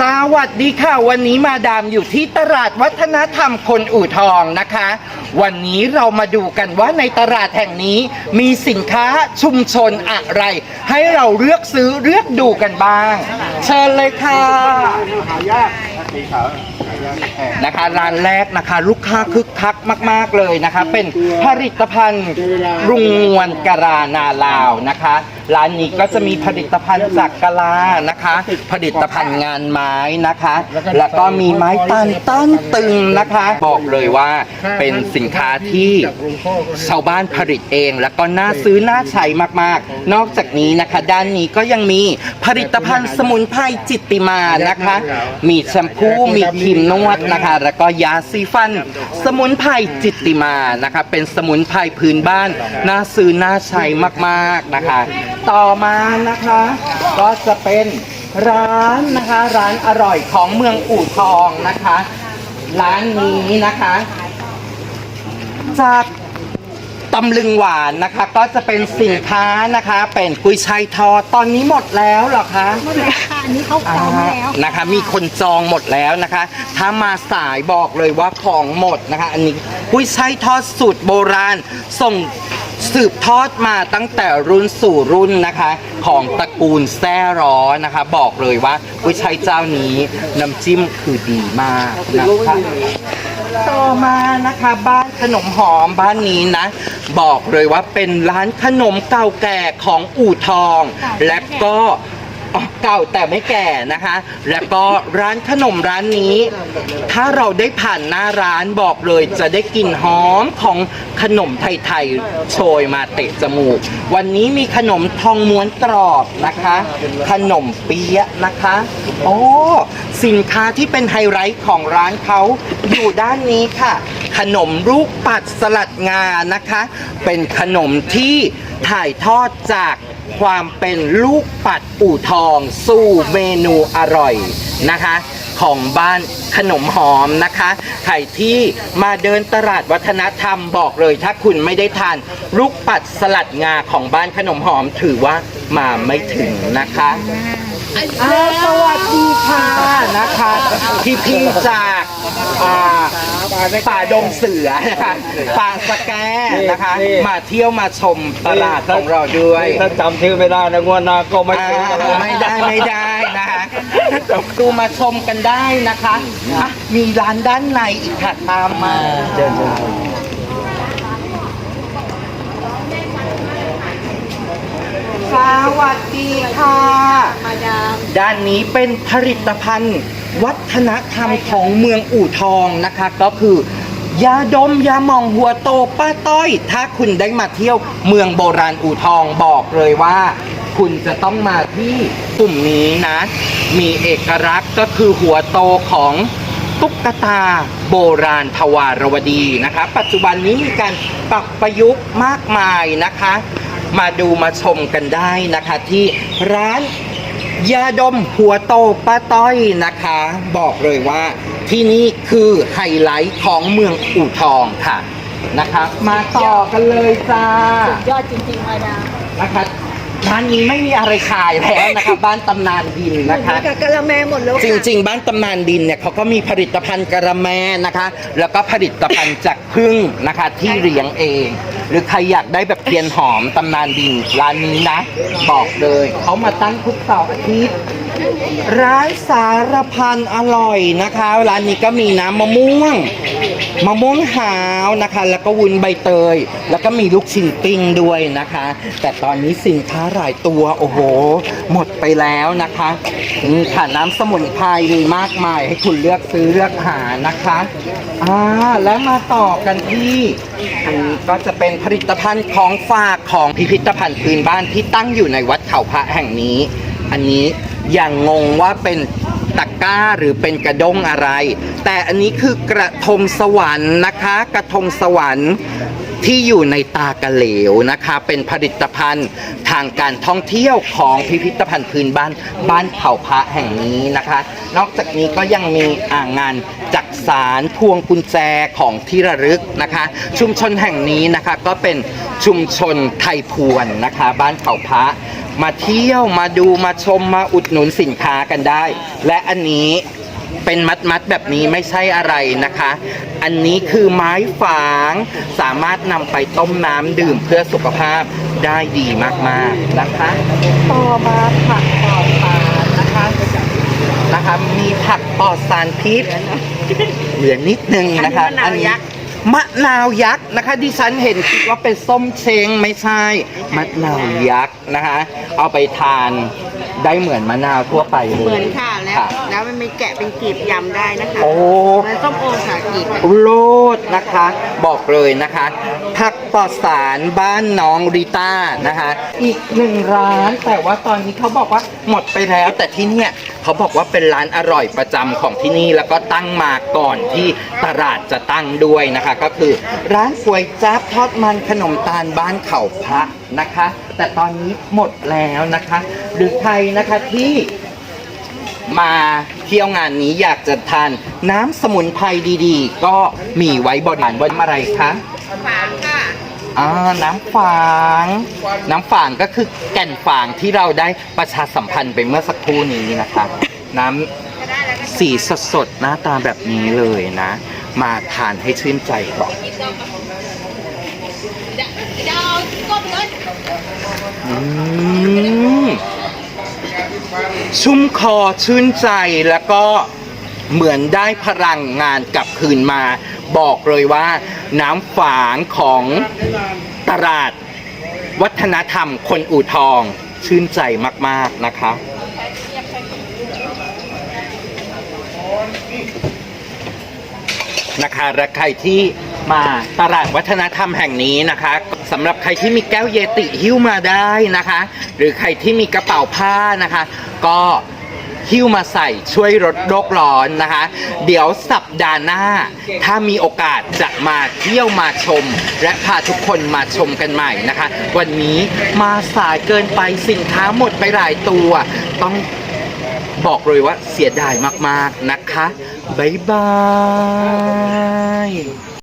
สวัสดีค่ะ วันนี้มาดามอยู่ที่ตลาดวัฒนธรรมคนอู่ทองนะคะ วันนี้เรามาดูกันว่าในตลาดแห่งนี้มีสินค้าชุมชนอะไร ให้เราเลือกซื้อเลือกดูกันบ้าง เชิญเลยค่ะหายาก นะคะร้านแรกนะคะ ลูกค้าคึกคักมาก ๆเลยนะคะ เป็นผลิตภัณฑ์รุงนวลกรานาลาวนะคะร้านนี้ก็จะมีผลิตภัณฑ์จากกะลานะคะ ผลิตภัณฑ์งานไม้นะคะ แล้วก็มีไม้ตันต้นตึงนะคะ บอกเลยว่าเป็นสินค้าที่ชาวบ้านผลิตเอง แล้วก็น่าซื้อน่าใช้มากๆ นอกจากนี้นะคะ ด้านนี้ก็ยังมีผลิตภัณฑ์สมุนไพรจิตติมานะคะ มีแชมพูมีครีมนวดนะคะ แล้วก็ยาซีฟัน สมุนไพรจิตติมานะคะ เป็นสมุนไพรพื้นบ้าน น่าซื้อน่าใช้มากๆนะคะ ต่อมานะคะ ก็จะเป็นร้านนะคะ ร้านอร่อยของเมืองอู่ทองนะคะ ร้านนี้นะคะจาก ตำลึงหวานนะคะ ก็จะเป็นสินค้านะคะเป็นกุยช่ายทอดตอนนี้หมดแล้วเหรอคะหมดแล้วค่ะอันนี้เขาพร้อมแล้ว นะคะ มีคนจองหมดแล้วนะคะ ถ้ามาสายบอกเลยว่าของหมดนะคะ อันนี้กุยช่ายทอดสูตรโบราณส่งสืบทอดมาตั้งแต่รุ่นสู่รุ่นนะคะ ของตระกูลแซ่ร้อนะคะ บอกเลยว่ากุยช่ายเจ้านี้น้ำจิ้มคือดีมากนะคะ ต่อมานะคะบ้านขนมหอมบ้านนี้นะ บอกเลยว่าเป็นร้านขนมเก่าแก่ของอู่ทอง และก็ อ๋อเก่าแต่ไม่แก่นะคะ แล้วก็ร้านขนมร้านนี้ ถ้าเราได้ผ่านหน้าร้านบอกเลยจะได้กลิ่นหอมของขนมไทยๆโชยมาเตะจมูก วันนี้มีขนมทองม้วนกรอบนะคะ ขนมเปี๊ยะนะคะโอ้สินค้าที่เป็นไฮไลท์ของร้านเขาอยู่ด้านนี้ค่ะ ขนมลูกปัดสลัดงานะคะ เป็นขนมที่ถ่ายทอดจาก ความเป็นลูกปัดอู่ทองสู่เมนูอร่อยนะคะ ของบ้านขนมหอมนะคะใครที่มาเดินตลาดวัฒนธรรมบอกเลย ถ้าคุณไม่ได้ทานลูกปัดสลัดงาของบ้านขนมหอมถือว่ามาไม่ถึงนะคะ อ่าสวัสดีค่ะนะคะพี่พี่ๆจากอ่าป่าดงเสือนะคะป่าสแกนะคะมาเที่ยวมาชมตลาดของเราด้วยถ้าจำชื่อไม่ได้นะงวดหน้าก็ไม่อ่าซื้อไม่ได้ไม่ได้นะคะดูมาชมกันได้นะคะอะมีร้านด้านในอีกค่ะตามมา เชิญเชิญ วัสดีค่ะ มาดาม ด้านนี้เป็นผลิตภัณฑ์ วัฒนธรรมของเมืองอู่ทองนะคะ ก็คือยาดมยาหมองหัวโตป้าต้อย ถ้าคุณได้มาเที่ยวเมืองโบราณอู่ทองบอกเลยว่า คุณจะต้องมาที่กลุ่มนี้นะ มีเอกลักษณ์ก็คือหัวโตของตุ๊กตาโบราณทวารวดีนะคะ ปัจจุบันนี้มีการปรับประยุกต์มากมายนะคะ มาดูมาชมกันได้นะคะที่ร้านยาดมหัวโตป้าต้อยนะคะ บอกเลยว่าที่นี่คือไฮไลท์ของเมืองอู่ทองค่ะนะคะมาต่อกันเลยจ้ายอดจริงๆมาดามนะคะร้านนี้ไม่มีอะไรขายแล้วนะคะ บ้านตำนานดินนะคะ กับกะละแมหมดแล้วจริง ๆ บ้านตำนานดินเนี่ยเขาก็มีผลิตภัณฑ์กระแมนะคะ แล้วก็ผลิตภัณฑ์จากพึ่งนะคะที่เลี้ยงเอง หรือใครอยากได้แบบเทียนหอมตำนานดินร้านนี้นะ บอกเลยเขามาตั้งทุกเสาร์อาทิตย์ ร้านสารพันอร่อยนะคะ ร้านนี้ก็มีน้ำมะม่วง มะม่วงหาวนะคะ แล้วก็วุ้นใบเตย แล้วก็มีลูกชิ้นปิ้งด้วยนะคะ แต่ตอนนี้สินค้าหลายตัวโอ้โห หมดไปแล้วนะคะนี่ค่ะน้ำสมุนไพรมีมากมายให้คุณเลือกซื้อเลือกหานะคะอ่าแล้วมาต่อกันที่อันนี้ก็จะเป็นผลิตภัณฑ์ของฝากของพิพิธภัณฑ์พื้นบ้านที่ตั้งอยู่ในวัดเขาพระแห่งนี้ อันนี้ อย่างงงว่าเป็นตะก้าหรือเป็นกระด้งอะไร แต่อันนี้คือกระทงสวรรค์นะคะ กระทงสวรรค์ ที่อยู่ในตากะเหลวนะคะ เป็นผลิตภัณฑ์ทางการท่องเที่ยวของพิพิธภัณฑ์พื้นบ้านบ้านเขาพระแห่งนี้นะคะ นอกจากนี้ก็ยังมีอ่างงานจักสารพวงกุญแจของที่ระลึกนะคะ ชุมชนแห่งนี้นะคะก็เป็นชุมชนไทยพวนนะคะ บ้านเขาพระมาเที่ยวมาดูมาชมมาอุดหนุนสินค้ากันได้ และอันนี้ เป็นมัดมัดๆแบบนี้ไม่ใช่อะไรนะคะ อันนี้คือไม้ฝางสามารถนำไปต้มน้ำดื่มเพื่อสุขภาพได้ดีมากๆนะคะต่อมาผักปลอดสารนะคะนะคะมีผักปลอดสารพิษเหลือนิดนึงนะคะ อันนี้มะนาวยักษ์มะนาวยักษ์นะคะดิฉันเห็นคิดว่าเป็นส้มเชงไม่ใช่ มะนาวยักษ์นะคะ เอาไปทานได้เหมือนมะนาวทั่วไปเลยเหมือนค่ะแล้วค่ะแล้ว มันมีแกะเป็นกลีบยำได้นะคะโอ้ เหมือนส้มโอค่ะกลีบโลดนะคะ บอกเลยนะคะ ผักปลอดสารบ้านน้องริต้านะคะ อีกหนึ่งร้าน แต่ว่าตอนนี้เขาบอกว่าหมดไปแล้ว แต่ที่เนี่ยเขาบอกว่าเป็นร้านอร่อยประจำของที่นี่แล้วก็ตั้งมาก่อนที่ตลาดจะตั้งด้วยนะคะ ก็คือร้านก๋วยจั๊บทอดมันขนมตาลบ้านเขาพระนะคะ แต่ตอนนี้หมดแล้วนะคะ หรือใครนะคะที่มา เที่ยวงานนี้อยากจะทานน้ำสมุนไพรดีๆ ก็มีไว้บริการบนอะไรคะฝางค่ะอ่าน้ำฝาง น้ำฝางก็คือแก่นฝางที่เราได้ประชาสัมพันธ์ไปเมื่อสักครู่นี้นะคะ น้ำสีสดๆหน้าตาแบบนี้เลยนะ มาทานให้ชื่นใจก่อนอืม ชุ่มคอชื่นใจแล้วก็เหมือนได้พลังงานกลับคืนมา บอกเลยว่าน้ำฝางของตลาด วัฒนธรรมคนอู่ทองชื่นใจมาก ๆ นะคะ นะคะและใครที่มาตลาดวัฒนธรรมแห่งนี้นะคะ สำหรับใครที่มีแก้วเยติหิ้วมาได้นะคะ หรือใครที่มีกระเป๋าผ้านะคะ ก็หิ้วมาใส่ช่วยลดโลกร้อนนะคะ เดี๋ยวสัปดาห์หน้า ถ้ามีโอกาสจะมาเที่ยวมาชม และพาทุกคนมาชมกันใหม่นะคะ วันนี้มาสายเกินไปสินค้าหมดไปหลายตัว ต้องบอกเลยว่าเสียดายมากๆนะคะ บ๊ายบาย